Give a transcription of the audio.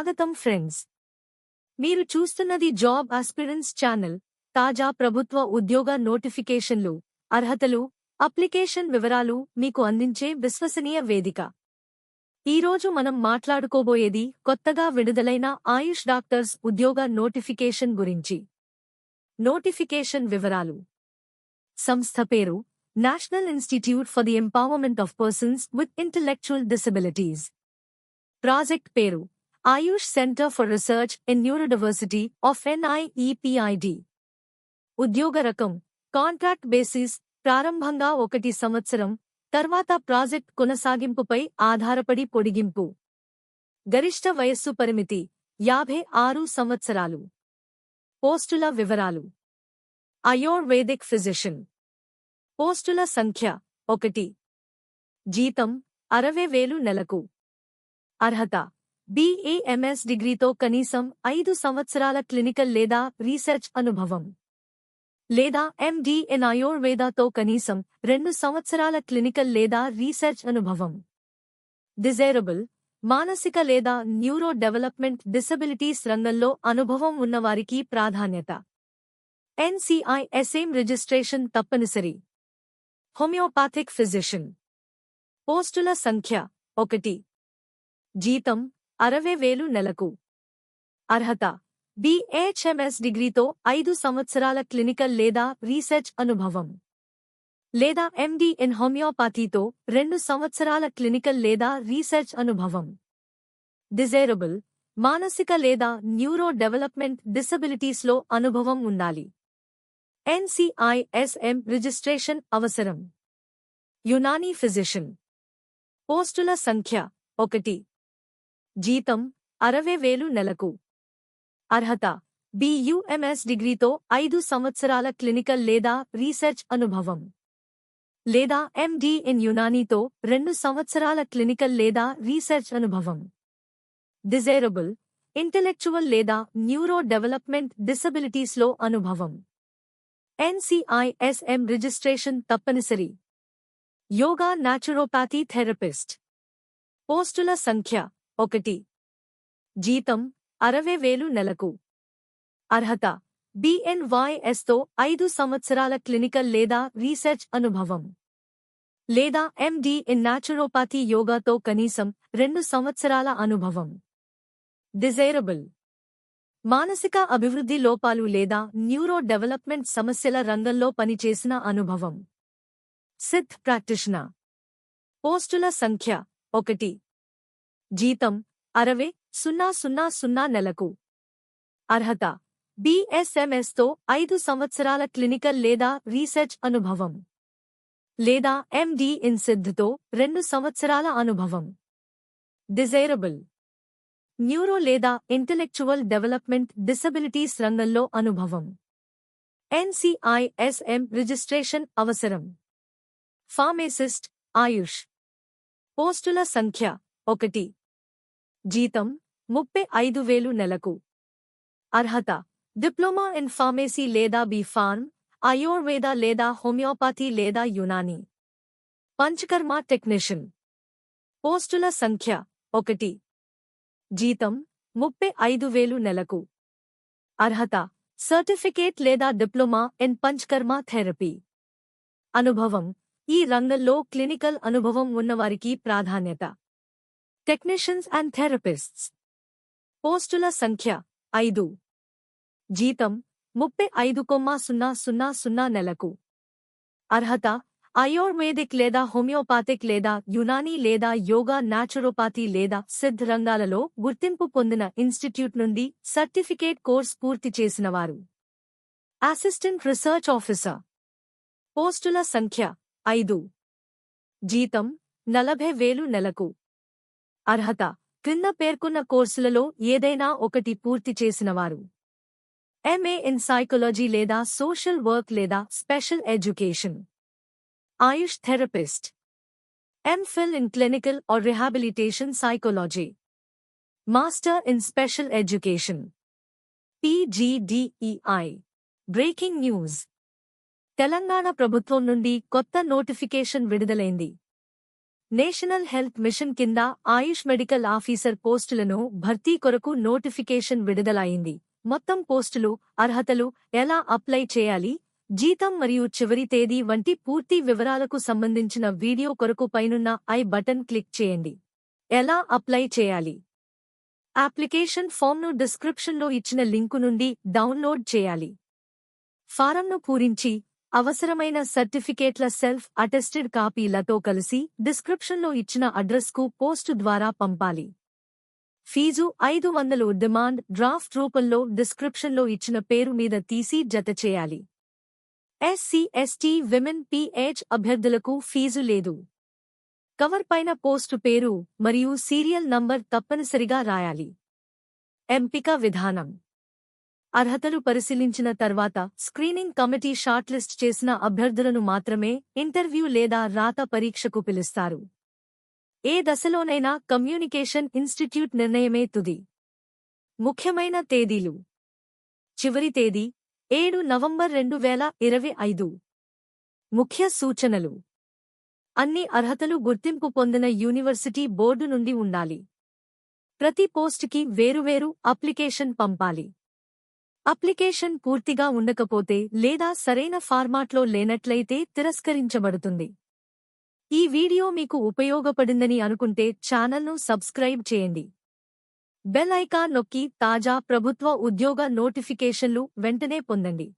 స్వాగతం ఫ్రెండ్స్. మీరు చూస్తున్నది జాబ్ ఆస్పిరెన్స్ ఛానల్. తాజా ప్రభుత్వ ఉద్యోగ నోటిఫికేషన్లు అర్హతలు అప్లికేషన్ వివరాలు మీకు అందించే విశ్వసనీయ వేదిక. ఈరోజు మనం మాట్లాడుకోబోయేది కొత్తగా విడుదలైన ఆయుష్ డాక్టర్స్ ఉద్యోగ నోటిఫికేషన్ గురించి. నోటిఫికేషన్ వివరాలు. సంస్థ పేరు national institute for the empowerment of persons with intellectual disabilities. Project పేరు Ayush centre for research in neurodiversity of NIEPID ఉద్యోగ రకం. Contract basis. ప్రారంభంగా ఒకటి సంవత్సరం. తర్వాత ప్రాజెక్ట్ కొనసాగింపుపై ఆధారపడి పొడిగింపు. గరిష్ట వయస్సు పరిమితి. యాభై ఆరు సంవత్సరాలు. పోస్టుల వివరాలు. అయోర్వేదిక్ ఫిజిషియన్. పోస్టుల సంఖ్య. ఒకటి. జీతం. అరవై వేలు నెలకు. అర్హత. బీఏఎంఎస్ డిగ్రీతో కనీసం ఐదు సంవత్సరాల క్లినికల్ లేదా రీసెర్చ్ అనుభవం. లేదా ఎండిఎన్ ఆయుర్వేదాతో కనీసం రెండు సంవత్సరాల క్లినికల్ లేదా రీసెర్చ్ అనుభవం. డిజైరబుల్ మానసిక లేదా న్యూరో డెవలప్మెంట్ డిసబిలిటీస్ రంగంలో అనుభవం ఉన్నవారికి ప్రాధాన్యత. ఎన్సీఐఎస్ఏం రిజిస్ట్రేషన్ తప్పనిసరి. Homeopathic physician. పోస్టుల సంఖ్య ఒకటి. జీతం అరవై వేలు నెలకు. అర్హత బిహెచ్ఎంఎస్ డిగ్రీతో ఐదు సంవత్సరాల క్లినికల్ లేదా రీసెర్చ్ అనుభవం. లేదా ఎండి ఇన్ హోమియోపాథీతో రెండు సంవత్సరాల క్లినికల్ లేదా రీసెర్చ్ అనుభవం. డిజైరబుల్ మానసిక లేదా న్యూరో డెవలప్మెంట్ డిసబిలిటీస్లో అనుభవం ఉండాలి. ఎన్సిఐఎస్ఎం రిజిస్ట్రేషన్ అవసరం. యునానీ ఫిజిషియన్. పోస్టుల సంఖ్య ఒకటి. జీతం అరవై వేలు నెలకు. అర్హత బియుఎంఎస్ డిగ్రీతో ఐదు సంవత్సరాల క్లినికల్ లేదా రీసెర్చ్ అనుభవం. లేదా ఎండి ఇన్ యునానీతో రెండు సంవత్సరాల క్లినికల్ లేదా రీసెర్చ్ అనుభవం. డిజైరబుల్ ఇంటెలెక్చువల్ లేదా న్యూరో డెవలప్మెంట్ డిసబిలిటీస్లో అనుభవం. ఎన్సిఐఎస్ఎం రిజిస్ట్రేషన్ తప్పనిసరి. Yoga naturopathy therapist. పోస్టుల సంఖ్య ఒకటి. జీతం అరవై వేలు నెలకు. అర్హత బిఎన్వైఎస్తో ఐదు సంవత్సరాల క్లినికల్ లేదా రీసెర్చ్ అనుభవం. లేదా ఎండి ఇన్ నాచురోపాథీ యోగాతో కనీసం రెండు సంవత్సరాల అనుభవం. డిజైరబుల్. మానసిక అభివృద్ధి లోపాలు లేదా న్యూరో డెవలప్మెంట్ సమస్యల రంగంలో పనిచేసిన అనుభవం. సిద్ధ్ ప్రాక్టిషనర్. పోస్టుల సంఖ్య ఒకటి. జీతం అరవై సున్నా సున్నా సున్నా నెలకు. అర్హత బీఎస్ఎంఎస్తో ఐదు సంవత్సరాల క్లినికల్ లేదా రీసెర్చ్ అనుభవం. లేదా ఎండి ఇన్ సిద్ధతో రెండు సంవత్సరాల అనుభవం. డిజైరబుల్. న్యూరో లేదా ఇంటెలెక్చువల్ డెవలప్మెంట్ డిసబిలిటీస్ రంగంలో అనుభవం. ఎన్సిఐఎస్ఎం రిజిస్ట్రేషన్ అవసరం. ఫార్మేసిస్ట్ ఆయుష్. పోస్టుల సంఖ్య ఒకటి. జీతం ముప్పై ఐదు వేలు నెలకు. అర్హత డిప్లొమా ఇన్ ఫార్మసీ లేదా బీఫార్మ్ ఆయుర్వేద లేదా హోమియోపతి లేదా యునాని. పంచకర్మ టెక్నీషియన్. పోస్టుల సంఖ్య ఒకటి. జీతం ముప్పై ఐదు వేలు నెలకు. అర్హత సర్టిఫికేట్ లేదా డిప్లొమా ఇన్ పంచకర్మ థెరపీ. అనుభవం ఈ రంగంలో క్లినికల్ అనుభవం ఉన్నవారికి ప్రాధాన్యత. Technicians and therapists. పోస్టుల సంఖ్య ఐదు. జీతం ముప్పై ఐదు కొమ్మ సున్నా సున్నా సున్నా నెలకు. అర్హత అయోర్వేదిక్ లేదా హోమియోపాథిక్ లేదా యునానీ లేదా యోగా నాచురోపాథీ లేదా సిద్ధ రంగాలలో గుర్తింపు పొందిన ఇన్స్టిట్యూట్ నుండి సర్టిఫికేట్ కోర్స్ పూర్తి చేసినవారు అసిస్టెంట్ రీసెర్చ్ ఆఫీసర్. పోస్టుల సంఖ్య ఐదు. జీతం నలభై వేలు నెలకు. అర్హత క్రింద పేర్కొన్న కోర్సులలో ఏదైనా ఒకటి పూర్తి చేసినవారు. ఎంఏ ఇన్ సైకాలజీ లేదా సోషల్ వర్క్ లేదా special education AYUSH therapist MPhil in clinical or rehabilitation psychology master in special education PGDEI breaking news Telangana ప్రభుత్వం నుండి కొత్త నోటిఫికేషన్ విడుదలైంది. నేషనల్ హెల్త్ మిషన్ కింద ఆయుష్ మెడికల్ ఆఫీసర్ పోస్టులను భర్తీ కొరకు నోటిఫికేషన్ విడుదలైంది. మొత్తం పోస్టులు అర్హతలు ఎలా అప్లై చేయాలి జీతం మరియు చివరి తేదీ వంటి పూర్తి వివరాలకు సంబంధించిన వీడియో కొరకు పైనున్న ఐ బటన్ క్లిక్ చేయండి. ఎలా అప్లై చేయాలి? అప్లికేషన్ ఫామ్ను డిస్క్రిప్షన్లో ఇచ్చిన లింకు నుండి డౌన్లోడ్ చేయాలి. ఫారంను పూరించి అవసరమైన సర్టిఫికేట్ల సెల్ఫ్ అటెస్టెడ్ కాపీలతో కలిసి డిస్క్రిప్షన్లో ఇచ్చిన అడ్రస్కు పోస్టు ద్వారా పంపాలి. ఫీజు ఐదు వందలు డిమాండ్ డ్రాఫ్ట్ రూపంలో డిస్క్రిప్షన్లో ఇచ్చిన పేరు మీద తీసి జత చేయాలి. ఎస్సీ ఎస్టీ విమెన్ పిహెచ్ అభ్యర్థులకు ఫీజు లేదు. కవర్ పైన పోస్టు పేరు మరియు సీరియల్ నంబర్ తప్పనిసరిగా రాయాలి. ఎంపిక విధానం. అర్హతలు పరిశీలించిన తర్వాత స్క్రీనింగ్ కమిటీ షార్ట్లిస్ట్ చేసిన అభ్యర్థులను మాత్రమే ఇంటర్వ్యూ లేదా రాత పరీక్షకు పిలుస్తారు. ఏ దశలోనైనా కమ్యూనికేషన్ ఇన్స్టిట్యూట్ నిర్ణయమే తుది. ముఖ్యమైన తేదీలు. చివరి తేదీ ఏడు నవంబర్ రెండు వేల ఇరవై ఐదు. ముఖ్య సూచనలు. అన్ని అర్హతలు గుర్తింపు పొందిన యూనివర్సిటీ బోర్డు నుండి ఉండాలి. ప్రతి పోస్టుకి వేరువేరు అప్లికేషన్ పంపాలి. అప్లికేషన్ పూర్తిగా ఉండకపోతే లేదా సరైన ఫార్మాట్లో లేనట్లయితే తిరస్కరించబడుతుంది. ఈ వీడియో మీకు ఉపయోగపడిందని అనుకుంటే ఛానల్ను సబ్స్క్రైబ్ చేయండి. బెల్ ఐకాన్ నొక్కి తాజా ప్రభుత్వ ఉద్యోగ నోటిఫికేషన్లు వెంటనే పొందండి.